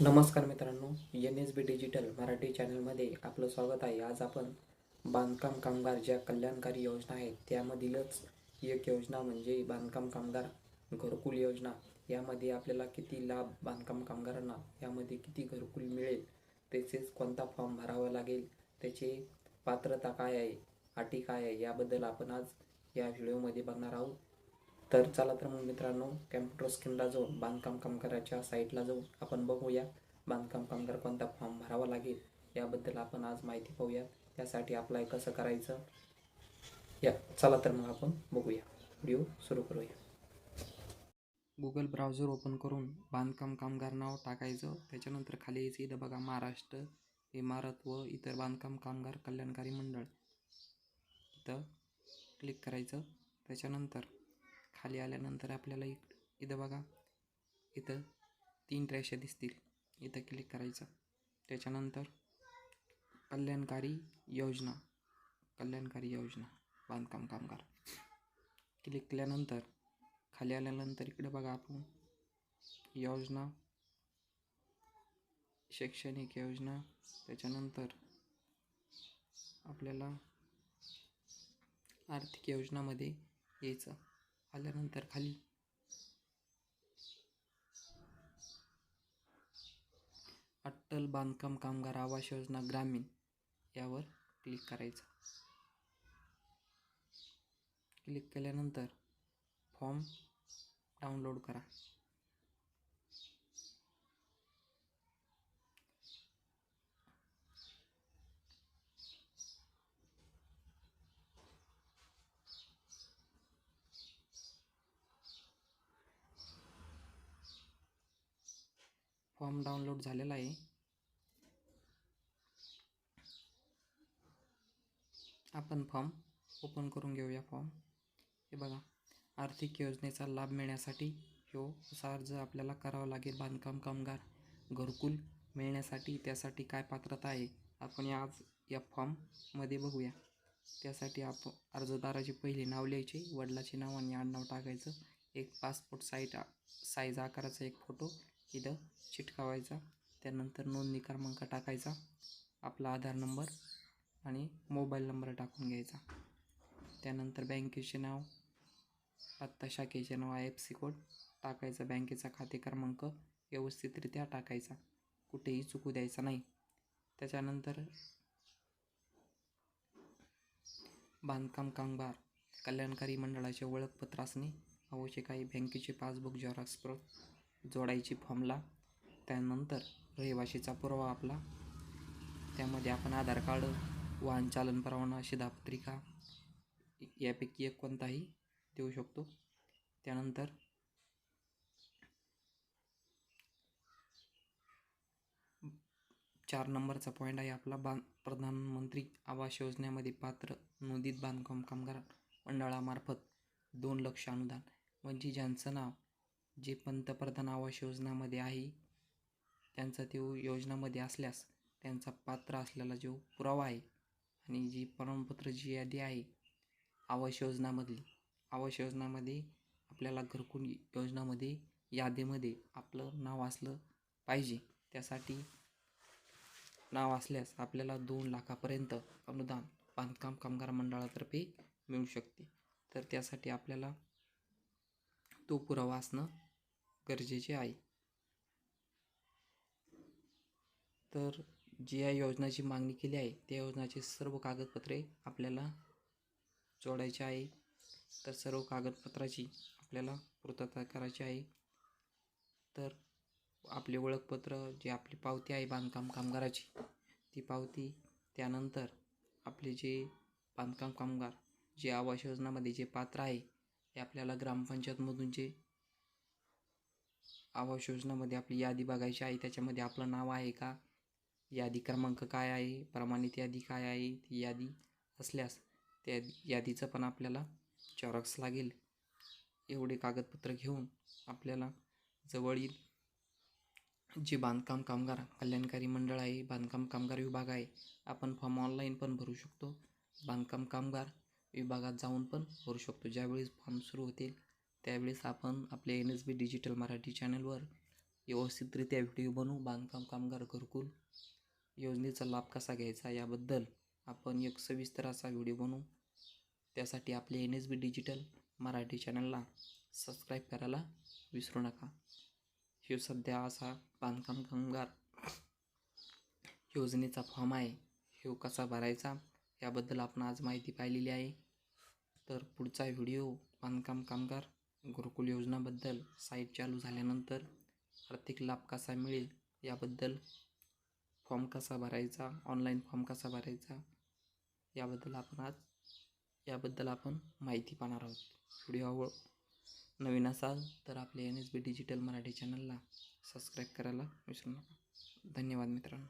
नमस्कार मित्रांनो N S B digital Marathi चॅनलमध्ये आपलं स्वागत आहे. आज आपण बांधकाम कामगार ज्या कल्याणकारी योजना आहेत त्यामधीलच एक योजना म्हणजे बांधकाम कामगार घरकुल योजना. यामध्ये आपल्याला किती लाभ बांधकाम कामगारांना यामध्ये किती घरकुल मिळेल तसेच कोणता फॉर्म भरावा लागेल त्याची पात्रता काय आहे अटी काय आहे याबद्दल आपण आज या व्हिडिओमध्ये बघणार आहोत. तर चला तर मग मित्रांनो कॅम्प्युटर स्क्रीनला जाऊन बांधकाम कामगाराच्या साईटला जाऊन आपण बघूया बांधकाम कामगार कोणता फॉर्म भरावा लागेल याबद्दल आपण आज माहिती पाहूया त्यासाठी अप्लाय कसं करायचं? या चला तर मग आपण बघूया. व्हिडिओ सुरू करूया. गुगल ब्राउझर ओपन करून बांधकाम कामगार नाव टाकायचं. त्याच्यानंतर खाली यायचं इथं बघा महाराष्ट्र इमारत व इतर बांधकाम कामगार कल्याणकारी मंडळ. इथं क्लिक करायचं. त्याच्यानंतर खाली आल्यानंतर आपल्याला इक इथं बघा इथं तीन रेषा दिसतील. इथं क्लिक करायचं. त्याच्यानंतर कल्याणकारी योजना. कल्याणकारी योजना. बांधकाम कामगार. क्लिक केल्यानंतर खाली आल्यानंतर इकडं बघा आपण. योजना. शैक्षणिक योजना. त्याच्यानंतर आपल्याला आर्थिक योजनामध्ये यायचं. आल्यानंतर खाली. अट्टल बांधकाम कामगार आवास योजना ग्रामीण यावर क्लिक करायचं. क्लिक केल्यानंतर फॉर्म डाउनलोड करा. फॉर्म डाउनलोड झालेला आहे. आपण फॉर्म ओपन करून घेऊया फॉर्म. हे बघा आर्थिक योजनेचा लाभ मिळण्यासाठी ह्यो असा अर्ज आपल्याला करावा लागेल. बांधकाम कामगार घरकुल मिळण्यासाठी त्यासाठी काय पात्रता आहे आपण या आज या फॉर्ममध्ये बघूया. त्यासाठी आप अर्जदाराचे पहिले नाव लिहायचे वडिलाचे नाव आणि आडनाव टाकायचं. एक पासपोर्ट साईट साईज आकाराचा एक फोटो इथं चिटकावायचा. त्यानंतर नोंदणी क्रमांक टाकायचा आपला आधार नंबर आणि मोबाईल नंबर टाकून घ्यायचा. त्यानंतर बँकेचे नाव आत्ता शाखेचे नाव आय एफ सी कोड टाकायचा. बँकेचा खाते क्रमांक व्यवस्थितरित्या टाकायचा. कुठेही चुकू द्यायचा नाही. त्याच्यानंतर बांधकाम कामगार कल्याणकारी मंडळाचे ओळखपत्र असणे आवश्यक आहे. बँकेचे पासबुक झेरॉक्स प्रो जोडायची फॉर्मला. त्यानंतर रहिवाशीचा पुरावा आपला. त्यामध्ये आपण आधार कार्ड वाहन चालन परवाना शिधापत्रिका यापैकी एक कोणताही देऊ शकतो. त्यानंतर चार नंबरचा पॉईंट आहे आपला. बां प्रधानमंत्री आवास योजनेमध्ये पात्र नोंदित बांधकाम कामगार मंडळामार्फत दोन लक्ष अनुदान. म्हणजे ज्यांचं नाव जे पंतप्रधान आवास योजनामध्ये आहे त्यांचा तो योजनामध्ये असल्यास त्यांचा पात्र असलेला जो पुरावा आहे आणि जी प्रमाणपत्र जी यादी आहे आवास योजनामधली आवास योजनामध्ये आपल्याला घरकुल योजनामध्ये यादीमध्ये आपलं नाव असलं पाहिजे. त्यासाठी नाव असल्यास आपल्याला दोन लाखापर्यंत अनुदान बांधकाम कामगार मंडळातर्फे मिळू शकते. तर त्यासाठी आपल्याला तो पुरावा असणं गरजेचे आहे. तर जी या योजनाची मागणी केली आहे त्या योजनाचे सर्व कागदपत्रे आपल्याला जोडायचे आहे. तर सर्व कागदपत्राची आपल्याला पूर्तता करायची आहे. तर आपले ओळखपत्र जे आपली पावती आहे बांधकाम कामगाराची ती पावती त्यानंतर आपले जे बांधकाम कामगार जे आवास योजनामध्ये जे पात्र आहे ते आपल्याला ग्रामपंचायतमधून जे आवास योजनामध्ये आपली यादी बघायची आहे. त्याच्यामध्ये आपलं नाव आहे का? यादी क्रमांक काय आहे? प्रमाणित यादी काय आहे? ती यादी असल्यास त्या यादीचं पण आपल्याला चॉरक्स लागेल. एवढे कागदपत्र घेऊन आपल्याला जवळील जे बांधकाम कामगार कल्याणकारी मंडळ आहे बांधकाम कामगार विभाग आहे आपण फॉर्म ऑनलाईन पण भरू शकतो. बांधकाम कामगार विभागात जाऊन पण भरू शकतो. ज्यावेळेस फॉर्म सुरू होतील त्यावेळेस आपण आपल्या N S B digital Marathi चॅनलवर व्यवस्थितरित्या व्हिडिओ बनवू बांधकाम कामगार घरकुल योजनेचा लाभ कसा घ्यायचा याबद्दल आपण एक सविस्तर असा व्हिडिओ बनवू. त्यासाठी आपले N S B digital Marathi चॅनलला सबस्क्राईब करायला विसरू नका. हे सध्या असा बांधकाम कामगार योजनेचा फॉर्म आहे. हे कसा भरायचा याबद्दल आपण आज माहिती पाहिलेली आहे. तर पुढचा व्हिडिओ बांधकाम कामगार गुरुकुल योजनाबद्दल साईट चालू झाल्यानंतर आर्थिक लाभ कसा मिळेल याबद्दल फॉर्म कसा भरायचा ऑनलाईन फॉर्म कसा भरायचा याबद्दल आपण आज याबद्दल आपण माहिती पाहणार आहोत. व्हिडिओ आवड नवीन असाल तर आपले N S B digital Marathi चॅनलला सबस्क्राईब करायला विसरू नका. धन्यवाद मित्रांनो.